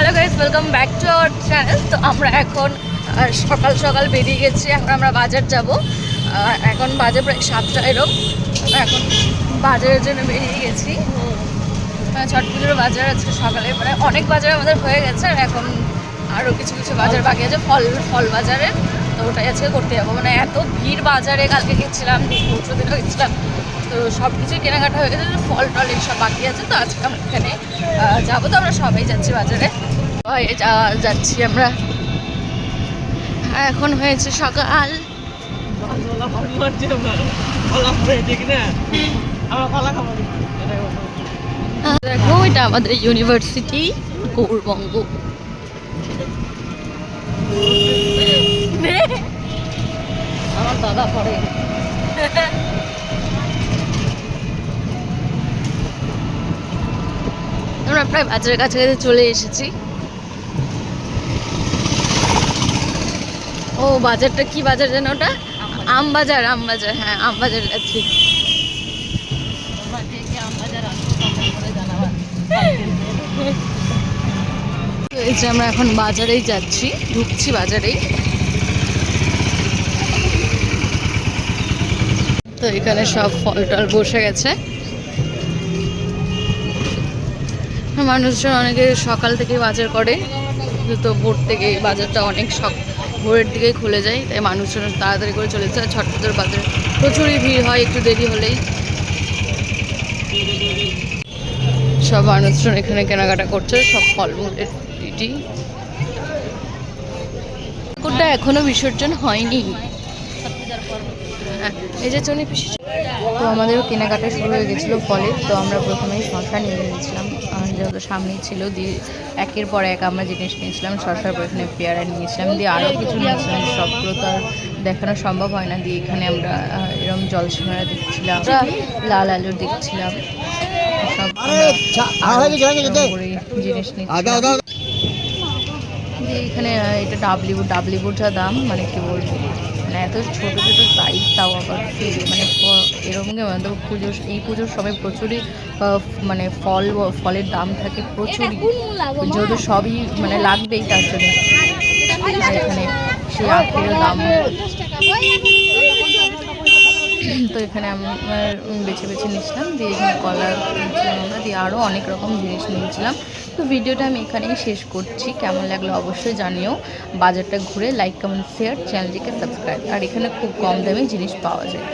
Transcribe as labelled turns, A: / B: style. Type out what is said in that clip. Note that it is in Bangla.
A: Hello guys welcome back to our channel তো আমরা এখন সকাল সকাল বেরিয়ে গেছি, এখন আমরা বাজার যাব। এখন বাজে প্রায় সাতটা এরম এখন বাজারের জন্য বেরিয়ে গেছি। ছট পুজোর বাজার আজকে সকালে মানে অনেক বাজার আমাদের হয়ে গেছে, আর এখন আরও কিছু কিছু বাজার বাকি আছে, ফল ফল বাজারে তো ওটাই আজকে করতে যাব। মানে এত ভিড় বাজারে কালকে গেছিলাম পরশু দিনও গেছিলাম। তো সব কিছুই কেনাকাটা হয়ে গেছে ফল টল এইসব বাকি আছে, তো আজকে আমরা এখানে যাব তো আমরা সবাই যাচ্ছি বাজারে। যাচ্ছি আমরা। এখন হয়েছে সকাল। দেখো, এটা আমাদের ইউনিভার্সিটি গৌরবঙ্গ। আমার দাদা পড়ে। আমরা প্রায় বাজারের কাছাকাছি চলে এসেছি। ও, বাজারটা কি বাজার যেন ওটা? আম বাজার আম বাজার হ্যাঁ আম বাজার যাচ্ছি এই যে আমরা এখন বাজারেই যাচ্ছি, ঢুকছি বাজারেই। তো এখানে সব ফল টল বসে গেছে। মানুষজন অনেকে সকাল থেকে বাজার করে। তো ভোর থেকে বাজারটা অনেক সক ভোরের দিকেই খুলে যায় তাই মানুষজন তাড়াতাড়ি করে চলে যায়। ছট পুজোর বাজার প্রচুরই ভিড় হয় একটু দেরি হলেই। সব মানুষজন এখানে কেনাকাটা করছে সব ফলমূলের ইটি ঠাকুরটা এখনও বিসর্জন হয়নি। হ্যাঁ, এই যে তো আমাদেরও কেনাকাটা শুরু হয়ে গেছিল ফলের তো আমরা প্রথমেই শশা নিয়ে নিয়েছিলাম। যেহেতু সামনেই ছিল দিয়ে একের পর এক আমরা জিনিস নিয়েছিলাম শশার পর এখানে পেয়ারা নিয়েছিলাম দিয়ে আরও কিছু নিয়েছিলাম। সবগুলো তো আর দেখানো সম্ভব হয় না দিয়ে এখানে আমরা এরকম জলসিমারা দেখছিলাম লাল আলু দেখছিলাম। সব জিনিস নিচ্ছিলাম এখানে এটা ডাবলি বুট ডাবলি বুট যা দাম মানে কি বলব? মানে এত ছোট ছোটো সাইজ তাও আবার মানে এরকম মানে তো পুজো এই পুজোর সময় প্রচুরই মানে ফল ফলের দাম থাকে প্রচুরই। যেহেতু সবই মানে লাগবেই তার জন্য। এখানে সেই আখের দাম এখানে আমার বেছে বেছে নিয়েছিলাম। দিয়ে এখানে কলার চুনা দিয়ে আরও অনেক রকম জিনিস নিয়েছিলাম। তো ভিডিওটা আমি এখানেই শেষ করছি। কেমন লাগল অবশ্যই জানিও। বাজারটা ঘুরে লাইক কমেন্ট শেয়ার চ্যানেলটিকে সাবস্ক্রাইব আর এখানে খুব কম দামে জিনিস পাওয়া যায়।